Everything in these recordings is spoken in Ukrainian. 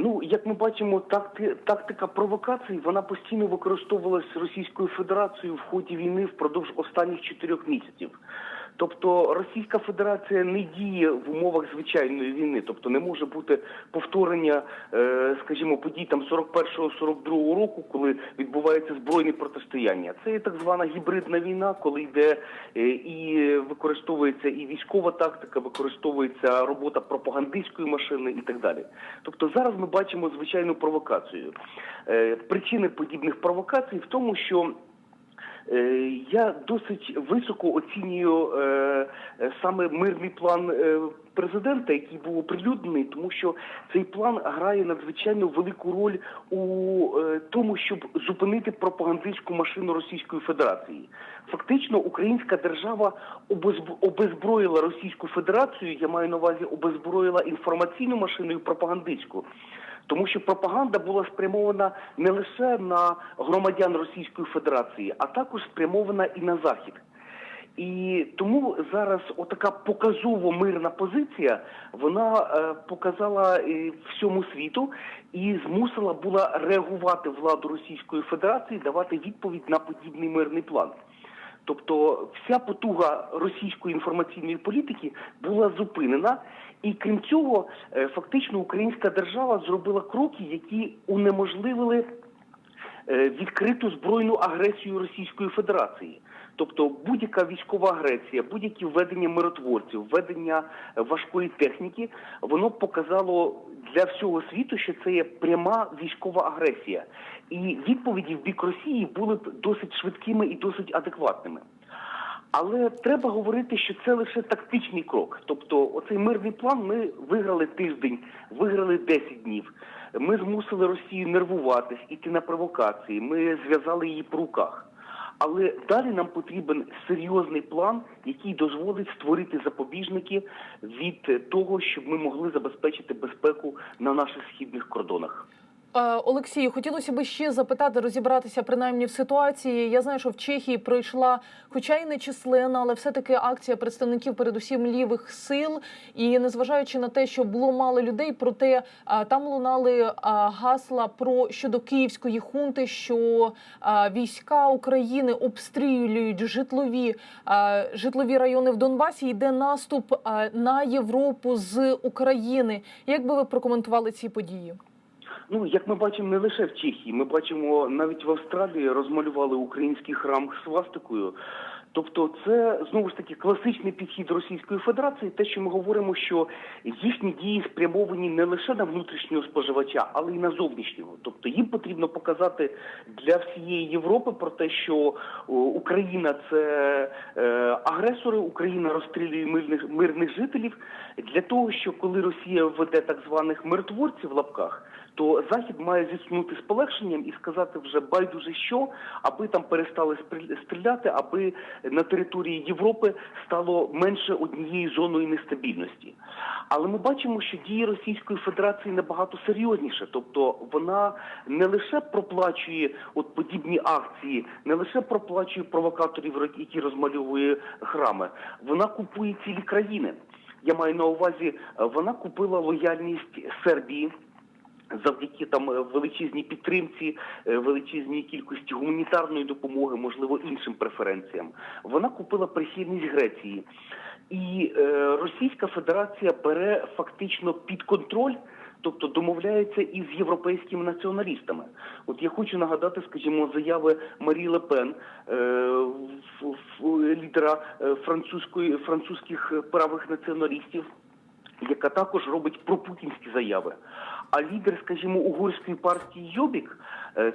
Ну, як ми бачимо, такти, тактика провокацій вона постійно використовувалась Російською Федерацією в ході війни впродовж останніх чотирьох місяців. Тобто Російська Федерація не діє в умовах звичайної війни, тобто не може бути повторення, е, скажімо, подій там 41-42 року, коли відбувається збройне протистояння. Це є так звана гібридна війна, коли йде е, і використовується і військова тактика, використовується робота пропагандистської машини і так далі. Тобто зараз ми бачимо звичайну провокацію. Е, Причини подібних провокацій в тому, що Я досить високо оцінюю е, е, саме мирний план е, президента, який був оприлюднений, тому що цей план грає надзвичайно велику роль у е, тому, щоб зупинити пропагандистську машину Російської Федерації. Фактично, українська держава обезб- обезброїла Російську Федерацію. Я маю на увазі обезброїла інформаційну машину і пропагандистську. Тому що пропаганда була спрямована не лише на громадян Російської Федерації, а також спрямована і на Захід. І тому зараз отака показово мирна позиція вона е, показала всьому світу і змусила була реагувати владу Російської Федерації, давати відповідь на подібний мирний план. Тобто вся потуга російської інформаційної політики була зупинена, і крім цього, е, фактично українська держава зробила кроки, які унеможливили е, відкриту збройну агресію Російської Федерації. Тобто будь-яка військова агресія, будь-які введення миротворців, введення е, важкої техніки, воно показало для всього світу, що це є пряма військова агресія. І відповіді в бік Росії були б досить швидкими і досить адекватними. Але треба говорити, що це лише тактичний крок. Тобто, оцей мирний план ми виграли тиждень, виграли 10 днів. Ми змусили Росію нервуватись, іти на провокації. Ми зв'язали її по руках. Але далі нам потрібен серйозний план, який дозволить створити запобіжники від того, щоб ми могли забезпечити безпеку на наших східних кордонах. Е, Олексію, хотілося б ще запитати, розібратися принаймні в ситуації. Я знаю, що в Чехії пройшла, хоча й не численна, але все-таки акція представників, передусім лівих сил. І незважаючи на те, що було мало людей, проте е, там лунали е, гасла про щодо київської хунти, що війська України обстрілюють житлові житлові райони в Донбасі. Йде наступ на Європу з України. Як би ви прокоментували ці події? Ну, як ми бачимо, не лише в Чехії, ми бачимо навіть в Австралії розмалювали український храм свастикою. Тобто, це знову ж таки класичний підхід Російської Федерації. Те, що ми говоримо, що їхні дії спрямовані не лише на внутрішнього споживача, але й на зовнішнього. Тобто їм потрібно показати для всієї Європи про те, що Україна це е, агресори, Україна розстрілює мирних мирних жителів для того, що коли Росія введе так званих миротворців в лапках то Захід має зіткнути з полегшенням і сказати вже байдуже що, аби там перестали стріляти, аби на території Європи стало менше однією зоною нестабільності. Але ми бачимо, що дії Російської Федерації набагато серйозніше, тобто вона не лише проплачує от подібні акції, не лише проплачує провокаторів, які розмальовує храми, вона купує цілі країни. Я маю на увазі, е, вона купила лояльність Сербії завдяки там е, величезній підтримці, е, величезній кількості гуманітарної допомоги, можливо, іншим преференціям. Вона купила прихильність Греції, і е, Російська Федерація бере фактично під контроль. Тобто домовляється із європейськими націоналістами. От я хочу нагадати, скажімо, заяви Марі Лепен, е, лідера французької французьких правих націоналістів, яка також робить пропутінські заяви. А лідер, скажімо, угорської партії Йобік,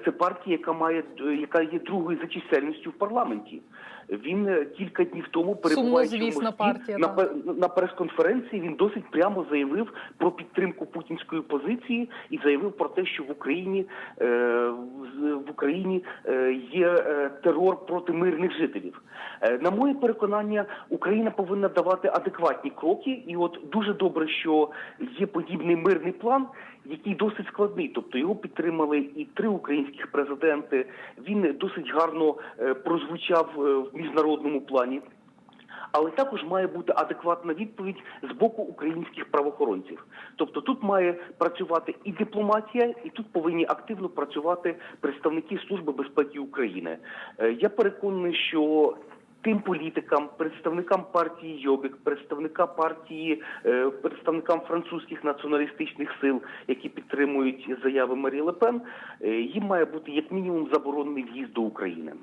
це партія, яка має е, яка є другою за чисельністю в парламенті. Він е, кілька днів тому Москві, партія, на, так. на прес-конференції він досить прямо заявив про підтримку путінської позиції і заявив про те, що в Україні е, в- Україні е, є е, терор проти мирних жителів. Е, на моє переконання, Україна повинна давати адекватні кроки, і от дуже добре, що є подібний мирний план, який досить складний. Тобто його підтримали і три українських президенти. Він досить гарно е, прозвучав е, в міжнародному плані. але також має бути адекватна відповідь з боку українських правоохоронців. Тобто тут має працювати і дипломатія, і тут повинні активно працювати представники Служби безпеки України. Е, Я переконаний, що тим політикам, представникам партії Йобік, представника партії, е, представникам французьких націоналістичних сил, які підтримують заяви Марі Лепен, е, їм має бути як мінімум заборонений в'їзд до України.